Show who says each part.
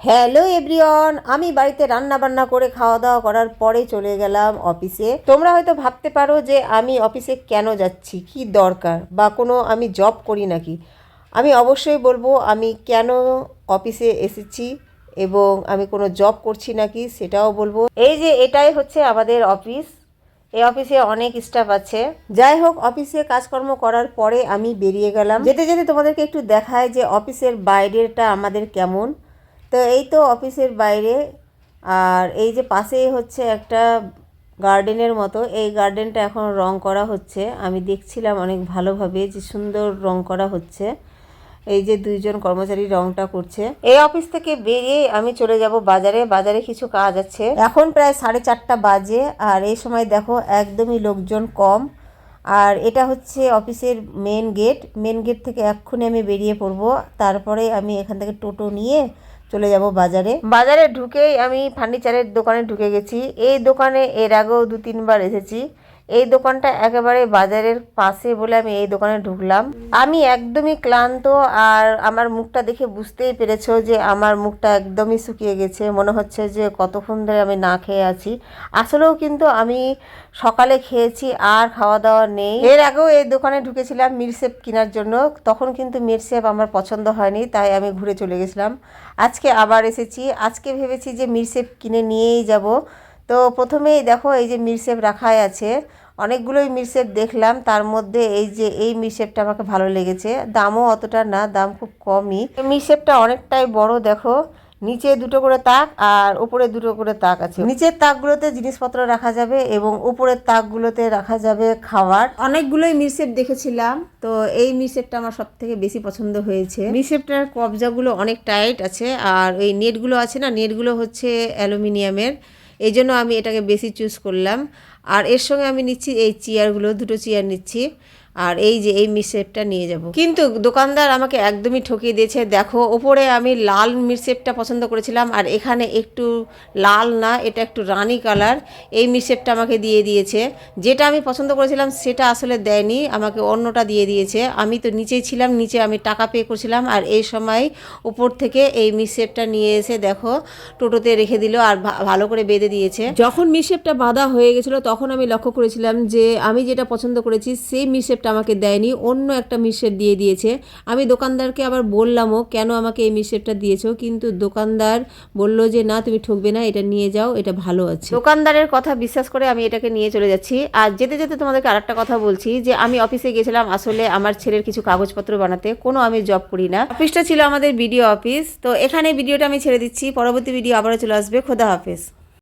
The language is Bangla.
Speaker 1: হ্যালো এভরিওয়ান, আমি বাড়িতে রান্না বান্না করে খাওয়া দাওয়া করার পরে চলে গেলাম অফিসে। তোমরা হয়তো ভাবতে পারো যে আমি অফিসে কেন যাচ্ছি, কি দরকার বা কোনো আমি জব করি নাকি? আমি অবশ্যই বলব, আমি কেন অফিসে এসেছি এবং আমি কোনো জব করছি নাকি সেটাও বলব। এই যে এটাই হচ্ছে আমাদের অফিস। এই অফিসে অনেক স্টাফ আছে। যাই হোক, অফিসে কাজকর্ম করার পরে আমি বেরিয়ে গেলাম। যেতে যেতে তোমাদেরকে একটু দেখায় যে অফিসের বাইরেটা আমাদের কেমন। তো এই তো অফিসের বাইরে। আর এই যে পাশেই হচ্ছে একটা গার্ডেনের মতো। এই গার্ডেনটা এখন রং করা হচ্ছে। আমি দেখছিলাম অনেক ভালোভাবে যে সুন্দর রং করা হচ্ছে। এই যে দুইজন কর্মচারী রংটা করছে। এই অফিস থেকে বেরিয়ে আমি চলে যাব বাজারে। বাজারে কিছু কাজ আছে। এখন প্রায় সাড়ে চারটা বাজে। আর এই সময় দেখো একদমই লোকজন কম। আর এটা হচ্ছে অফিসের মেন গেট মেন গেট থেকে এক্ষুনি আমি বেরিয়ে পড়ব। তারপরে আমি এখান থেকে টোটো নিয়ে চলে যাব বাজারে। বাজারে ঢুকেই আমি ফার্নিচারের দোকানে ঢুকে গেছি। এই দোকানে এর আগেও দু তিনবার এসেছি। এই দোকানটা একেবারে বাজারের পাশে বলে আমি এই দোকানে ঢুকলাম। আমি একদমই ক্লান্ত আর আমার মুখটা দেখে বুঝতেই পেরেছ যে আমার মুখটা একদমই শুকিয়ে গেছে। মনে হচ্ছে যে কতক্ষণ ধরে আমি না খেয়ে আছি। আসলেও কিন্তু আমি সকালে খেয়েছি, আর খাওয়া দাওয়া নেই। এর আগেও এই দোকানে ঢুকেছিলাম মিরসেপ কেনার জন্য। তখন কিন্তু মিরসেপ আমার পছন্দ হয়নি, তাই আমি ঘুরে চলে গেছিলাম। আজকে আবার এসেছি। আজকে ভেবেছি যে মিরসেপ কিনে নিয়েই যাব। তো প্রথমেই দেখো এই যে মিরসেপ রাখাই আছে। অনেকগুলোই মিরসেপ দেখলাম, তার মধ্যে এই যে, এই মিরসেপটা আমাকে ভালো লেগেছে। দামও অতটা না, দাম খুব কমই। মিরসেপটা অনেকটাই বড়, দেখো। নিচে দুটো করে তাক আর উপরে দুটো করে তাক আছে। নিচের তাকগুলোতে জিনিসপত্র রাখা যাবে এবং উপরের তাকগুলোতে রাখা যাবে খাবার অনেকগুলোই মিরসেপ দেখেছিলাম, তো এই মিরসেপটা আমার সব থেকে বেশি পছন্দ হয়েছে। মিরসেপটার কবজাগুলো অনেক টাইট আছে, আর এই নেটগুলো আছে না, নেটগুলো হচ্ছে অ্যালুমিনিয়ামের। এই জন্য আমি এটাকে বেশি চুজ করলাম। আর এর সঙ্গে আমি নিচ্ছি এই চেয়ারগুলো দুটো চেয়ার নিচ্ছি। আর এই যে, এই মিরসেপটা নিয়ে যাব। কিন্তু দোকানদার আমাকে একদমই ঠকিয়ে দিয়েছে, দেখো, ওপরে আমি লাল মিরসেপটা পছন্দ করেছিলাম, আর এখানে একটু লাল না, এটা একটু রানি কালার। এই মিরসেপটা আমাকে দিয়ে দিয়েছে। যেটা আমি পছন্দ করেছিলাম, সেটা আসলে দেয়নি, আমাকে অন্যটা দিয়ে দিয়েছে। আমি তো নিচেই ছিলাম, নিচে আমি টাকা পে করছিলাম, আর এই সময় উপর থেকে এই মিরসেপটা নিয়ে এসে দেখো, টোটোতে রেখে দিল আর ভালো করে বেঁধে দিয়েছে। যখন মিরসেপটা বাঁধা হয়ে গেছিল, তখন আমি লক্ষ্য করেছিলাম যে, আমি যেটা পছন্দ করেছি, সেই মিরসেপটা আমাকে দেয়নি, অন্য একটা মিরসেপ দিয়ে দিয়েছে। আমি দোকানদারকে আবার বললামও, কেন আমাকে এই মিরসেপটা দিয়েছ? কিন্তু দোকানদার বলল যে, না, তুমি ঠকবে না, এটা নিয়ে যাও, এটা ভালো আছে। দোকানদারের কথা বিশ্বাস করে আমি এটাকে নিয়ে চলে যাচ্ছি। আর যেতে যেতে তোমাদেরকে আরেকটা কথা বলছি, যে আমি অফিসে গেছিলাম আসলে আমার ছেলের কিছু কাগজপত্র বানাতে, কোনো আমি জব করি না। অফিসটা ছিল আমাদের বিডিও অফিস, তো এখানে ভিডিওটা আমি ছেড়ে দিচ্ছি, পরবর্তী ভিডিও আবারও চলে আসবে। খোদা হাফেজ।